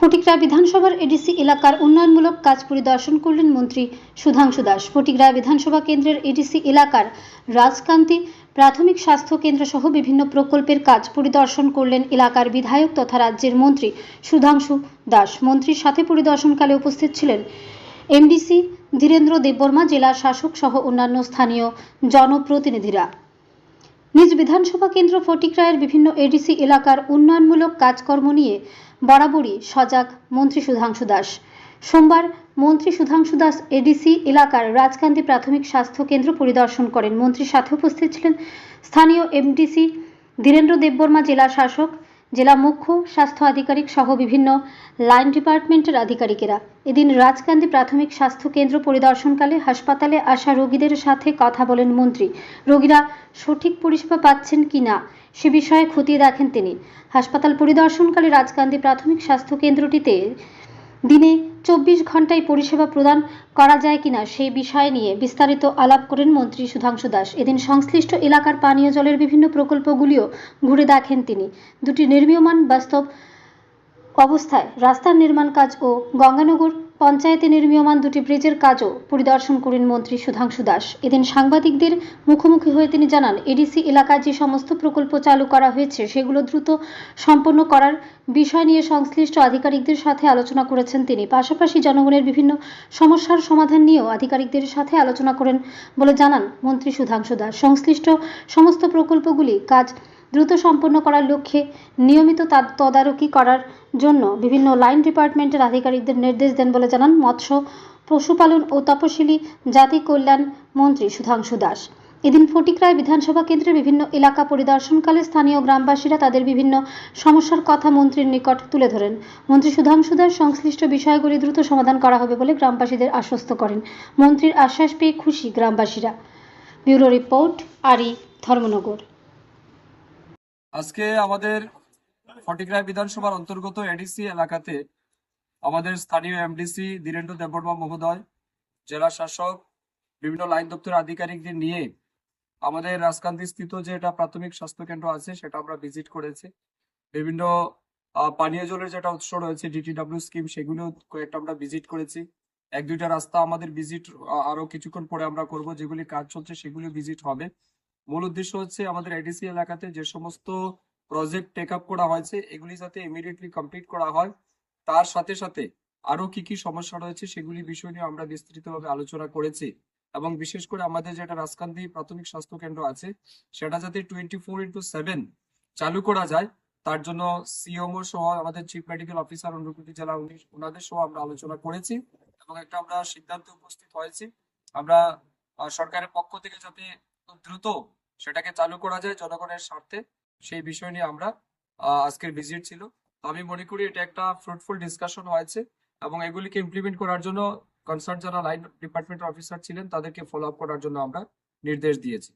ফটিকরা বিধানসভার এডিসি এলাকার উন্নয়নমূলক কাজ পরিদর্শন করলেন মন্ত্রী সুধাংশু দাস। ফটিকরা বিধানসভা কেন্দ্রের এডিসি এলাকার রাজকান্তি, প্রাথমিক স্বাস্থ্য কেন্দ্র সহ বিভিন্ন প্রকল্পের কাজ পরিদর্শন করলেন এলাকার বিধায়ক তথা রাজ্যের মন্ত্রী সুধাংশু দাস। মন্ত্রীর সাথে পরিদর্শনকালে উপস্থিত ছিলেন এমডিসি ধীরেন্দ্র দেববর্মা, জেলা শাসক সহ অন্যান্য স্থানীয় জনপ্রতিনিধিরা। নিজ বিধানসভা কেন্দ্র ফটিকরায়ের বিভিন্ন এডিসি এলাকার উন্নয়নমূলক কাজকর্ম নিয়ে বরাবরই সজাগ মন্ত্রী সুধাংশু দাস। সোমবার মন্ত্রী সুধাংশু দাস এডিসি এলাকার রাজকান্দি প্রাথমিক স্বাস্থ্য কেন্দ্র পরিদর্শন করেন। মন্ত্রীর সাথে উপস্থিত ছিলেন স্থানীয় এমডিসি ধীরেন্দ্র দেববর্মা জেলা শাসক জেলা মুখ্য স্বাস্থ্য আধিকারিক সহ বিভিন্ন লাইন ডিপার্টমেন্টের আধিকারিকেরা। এদিন রাজকান্দি প্রাথমিক স্বাস্থ্য কেন্দ্র পরিদর্শনকালে হাসপাতালে আসা রোগীদের সাথে কথা বলেন মন্ত্রী। রোগীরা সঠিক পরিষেবা পাচ্ছেন কি না, সে বিষয়ে খতিয়ে দেখেন তিনি। হাসপাতাল পরিদর্শনকালে রাজকান্দি প্রাথমিক স্বাস্থ্য কেন্দ্রটিতে দিনে চব্বিশ ঘন্টায় পরিষেবা প্রদান করা যায় কিনা সেই বিষয় নিয়ে বিস্তারিত আলাপ করেন মন্ত্রী সুধাংশু দাস। এদিন সংশ্লিষ্ট এলাকার পানীয় জলের বিভিন্ন প্রকল্পগুলিও ঘুরে দেখেন তিনি। দুটি নির্মীয়মান বাস্তব অবস্থায় রাস্তার নির্মাণ কাজ ও গঙ্গানগর পঞ্চায়েতে নির্মীয়মান দুটি ব্রিজের কাজও পরিদর্শন করেন মন্ত্রী সুধাংশু দাস। এদিন সাংবাদিকদের মুখোমুখি হয়ে তিনি জানান, এডিসি এলাকায় যে সমস্ত প্রকল্প চালু করা হয়েছে, সেগুলো দ্রুত সম্পন্ন করার বিষয় নিয়ে সংশ্লিষ্ট আধিকারিকদের সাথে আলোচনা করেছেন তিনি। পাশাপাশি জনগণের বিভিন্ন সমস্যার সমাধান নিয়েও আধিকারিকদের সাথে আলোচনা করেন বলে জানান মন্ত্রী সুধাংশু দাস। সংশ্লিষ্ট সমস্ত প্রকল্পগুলি কাজ দ্রুত সম্পন্ন করার লক্ষ্যে নিয়মিত তদারকি করার জন্য বিভিন্ন লাইন ডিপার্টমেন্টের আধিকারিকদের নির্দেশ দেন বলে জানান মৎস্য, পশুপালন ও তপশিলি জাতি কল্যাণ মন্ত্রী সুধাংশু দাস। এদিন ফটিকরায় বিধানসভা কেন্দ্রের বিভিন্ন এলাকা পরিদর্শনকালে স্থানীয় গ্রামবাসীরা তাদের বিভিন্ন সমস্যার কথা মন্ত্রীর নিকট তুলে ধরেন। মন্ত্রী সুধাংশু দাস সংশ্লিষ্ট বিষয়গুলি দ্রুত সমাধান করা হবে বলে গ্রামবাসীদের আশ্বস্ত করেন। মন্ত্রীর আশ্বাস পেয়ে খুশি গ্রামবাসীরা। ব্যুরো রিপোর্ট আরি ধর্মনগর। আজকে আমাদের ফটিকরায় বিধানসভার অন্তর্গত এডিসি এলাকাতে আমাদের স্থানীয় এমডিসি ধীরেন্দ্র দেববর্মা মহোদয়, জেলা শাসক, বিভিন্ন লাইন দপ্তরের আধিকারিকদের নিয়ে আমাদের রাজকান্দি স্থিত যে এটা প্রাথমিক স্বাস্থ্য কেন্দ্র আছে সেটা আমরা ভিজিট করেছি। বিভিন্ন পানীয় জলের যেটা উৎস রয়েছে ডিটিডব্লিউ স্কিম সেগুলো কয়েকটা আমরা ভিজিট করেছি। এক দুইটা রাস্তা আমাদের ভিজিট আরও কিছুক্ষণ পরে আমরা করব, যেগুলি কাজ চলছে সেগুলি ভিজিট হবে। মূল উদ্দেশ্য হচ্ছে আমাদের এডিসি এলাকাতে যে সমস্ত প্রজেক্ট টেক আপ করা হয়েছে, এগুলি যাতে ইমিডিয়েটলি কমপ্লিট করা হয়। তার সাথে সাথে আরও কি কি সমস্যা রয়েছে সেগুলি বিষয় নিয়ে আমরা বিস্তারিতভাবে আলোচনা করেছি। এবং বিশেষ করে আমাদের যেটা রাজকান্দি প্রাথমিক স্বাস্থ্য কেন্দ্র আছে, সেটা যাতে টোয়েন্টি ফোর ইন্টু সেভেন চালু করা যায়, তার জন্য সিএমও সহ আমাদের চিফ মেডিকেল অফিসার অনুভূতি জেলা উনি ওনাদের সহ আমরা আলোচনা করেছি এবং একটা আমরা সিদ্ধান্ত উপস্থিত হয়েছি। আমরা সরকারের পক্ষ থেকে যাতে দ্রুত সেটাকে চালু করা যায় জনগণের স্বার্থে। সেই বিষয় নিয়ে আমরা আজকের ভিজিট ছিল। তো আমি মনে করি এটা একটা ফ্রুটফুল ডিসকাশন হয়েছে এবং এগুলিকে ইমপ্লিমেন্ট করার জন্য কনসার্ন যারা লাইন ডিপার্টমেন্ট অফিসার ছিলেন তাদেরকে ফলো আপ করার জন্য আমরা নির্দেশ দিয়েছি।